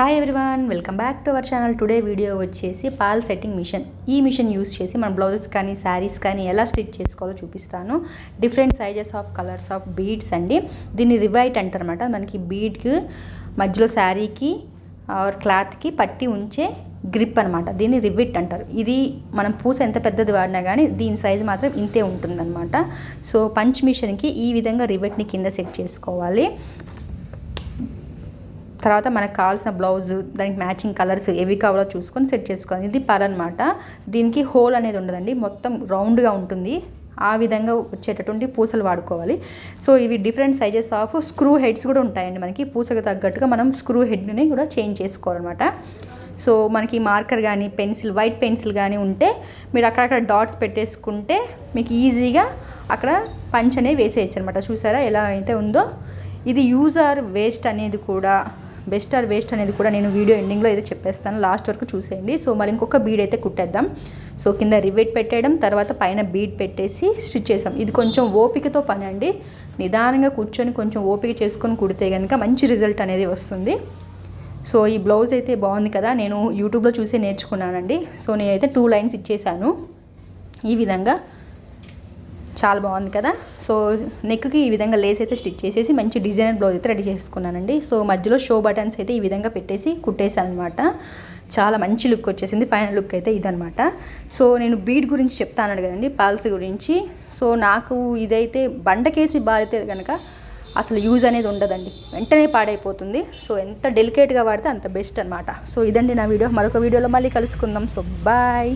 Hi everyone welcome back to our channel today video వచ్చేసి Paul setting machine. ఈ machine use చేసి మన blouses కానీ శారీస్ కానీ ఎలా స్టిచ్ చేసుకోవాలో చూపిస్తాను. Different sizes of colours of beads అండి. దీన్ని రివైట్ అంటారనమాట మనకి బీడ్కి మధ్యలో శారీకి ఆర్ క్లాత్కి పట్టి ఉంచే గ్రిప్ అనమాట దీన్ని రివిట్ అంటారు. ఇది మనం పూస ఎంత పెద్దది వాడినా కానీ దీని సైజు మాత్రం ఇంతే ఉంటుందన్నమాట. సో పంచ్ మిషన్కి ఈ విధంగా రివెట్ని కింద సెట్ చేసుకోవాలి. తర్వాత మనకు కావాల్సిన బ్లౌజ్ దానికి మ్యాచింగ్ కలర్స్ ఏవి కావాలో చూసుకొని సెట్ చేసుకోవాలి. ఇది పర్ అనమాట దీనికి హోల్ అనేది ఉండదండి. మొత్తం రౌండ్గా ఉంటుంది. ఆ విధంగా వచ్చేటటువంటి పూసలు వాడుకోవాలి. సో ఇవి different sizes of screw heads కూడా ఉంటాయండి మనకి. పూసకు తగ్గట్టుగా మనం స్క్రూ హెడ్ని కూడా చేంజ్ చేసుకోవాలన్నమాట. సో మనకి మార్కర్ కానీ పెన్సిల్ వైట్ పెన్సిల్ కానీ ఉంటే మీరు అక్కడక్కడ డాట్స్ పెట్టేసుకుంటే మీకు ఈజీగా అక్కడ పంచ్ అనేవి వేసేయచ్చు అనమాట చూసారా ఎలా అయితే ఉందో? ఇది యూజర్ వేస్ట్ అనేది కూడా బెస్ట్ ఆర్ వేస్ట్ అనేది కూడా నేను వీడియో ఎండింగ్లో అయితే చెప్పేస్తాను. లాస్ట్ వరకు చూసేయండి. సో మళ్ళీ ఇంకొక బీడ్ అయితే కుట్టేద్దాం. సో కింద రివెట్ పెట్టేయడం తర్వాత పైన బీడ్ పెట్టేసి స్టిచ్ చేసాం. ఇది కొంచెం ఓపికతో పని అండి నిదానంగా కూర్చొని కొంచెం ఓపిక చేసుకొని కుడితే కనుక మంచి రిజల్ట్ అనేది వస్తుంది. సో ఈ బ్లౌజ్ అయితే బాగుంది కదా. నేను యూట్యూబ్లో చూసే నేర్చుకున్నానండి. సో నేనైతే టూ లైన్స్ ఇచ్చేసాను. ఈ విధంగా చాలా బాగుంది కదా. సో నెక్కి ఈ విధంగా లేస్ అయితే స్టిచ్ చేసేసి మంచి డిజైనర్ బ్లౌజ్ అయితే రెడీ చేసుకున్నానండి. సో మధ్యలో షో బటన్స్ అయితే ఈ విధంగా పెట్టేసి కుట్టేసాను అనమాట చాలా మంచి లుక్ వచ్చేసింది. ఫైనల్ లుక్ అయితే ఇదనమాట సో నేను బీడ్ గురించి చెప్తాను కదండి పాల్స్ గురించి. సో నాకు ఇదైతే బండకేసి బాధితే కనుక అసలు యూజ్ అనేది ఉండదండి. వెంటనే పాడైపోతుంది. సో ఎంత డెలికేట్గా వాడితే అంత బెస్ట్ అనమాట సో ఇదండి నా వీడియో మరొక వీడియోలో మళ్ళీ కలుసుకుందాం. So bye